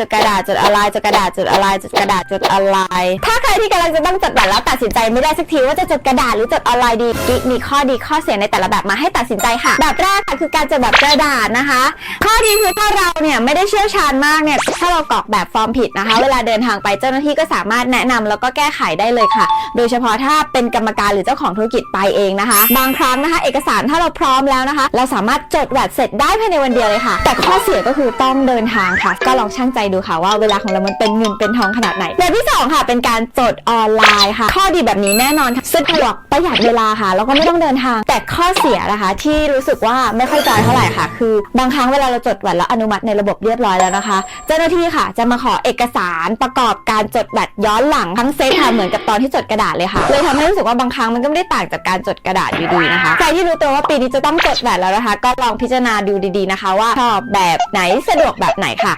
จดกระดาษจดอะไรจดกระดาษจดอะไรจดกระดาษจดอะไร ถ้าใครที่กำลังจะต้องจดบัตรแล้วตัดสินใจไม่ได้สักทีว่าจะจดกระดาษหรือจดออนไลน์ดีกิ๊กมีข้อดีข้อเสียในแต่ละแบบมาให้ตัดสินใจค่ะ แบบแรกค่ะคือการจดแบบกระดาษนะคะ ข้อดีคือถ้าเราเนี่ยไม่ได้เชี่ยวชาญมากเนี่ยถ้าเรากรอกแบบฟอร์มผิดนะคะ เวลาเดินทางไปเจ้าหน้าที่ก็สามารถแนะนำแล้วก็แก้ไขได้เลยค่ะ โดยเฉพาะถ้าเป็นกรรมการหรือเจ้าของธุรกิจไปเองนะคะ บางครั้งนะคะ เอกสารถ้าเราพร้อมแล้วนะคะ เราสามารถจดแบบเสร็จได้ภายในวันเดียวเลยค่ะ แต่ข้อเสียก็คือต้องเดินทางค่ะ ก็ลองชั่งใจดูค่ะว่าเวลาของเรามันเป็นเงินเป็นทองขนาดไหนแบบที่สองค่ะเป็นการจดออนไลน์ค่ะ ข้อดีแบบนี้แน่นอนค่ะสะดวกประหยัดเวลาค่ะ แล้วก็ไม่ต้องเดินทาง แต่ข้อเสียนะคะ ที่รู้สึกว่าไม่ค่อยใจเท่าไหร่ค่ะ คือบางครั้งเวลาเราจดบัตรแล้วอนุมัติในระบบเรียบร้อยแล้วนะคะ เจ้าหน้าที่ค่ะ จะมาขอเอกสารประกอบการจดบัตรย้อนหลังทั้งเซตค่ะเหมือนกับตอนที่จดกระดาษเลยค่ะเลยทำให้รู้สึกว่าบางครั้งมันก็ไม่ได้ต่างจากการจดกระดาษอยู่ดีนะคะใครที่รู้ตัวว่าปีนี้จะต้องจดบัตรแล้วนะคะ ก็ลองพิจารณาดูดีๆนะคะ ว่าชอบแบบไหนสะดวกแบบไหนค่ะ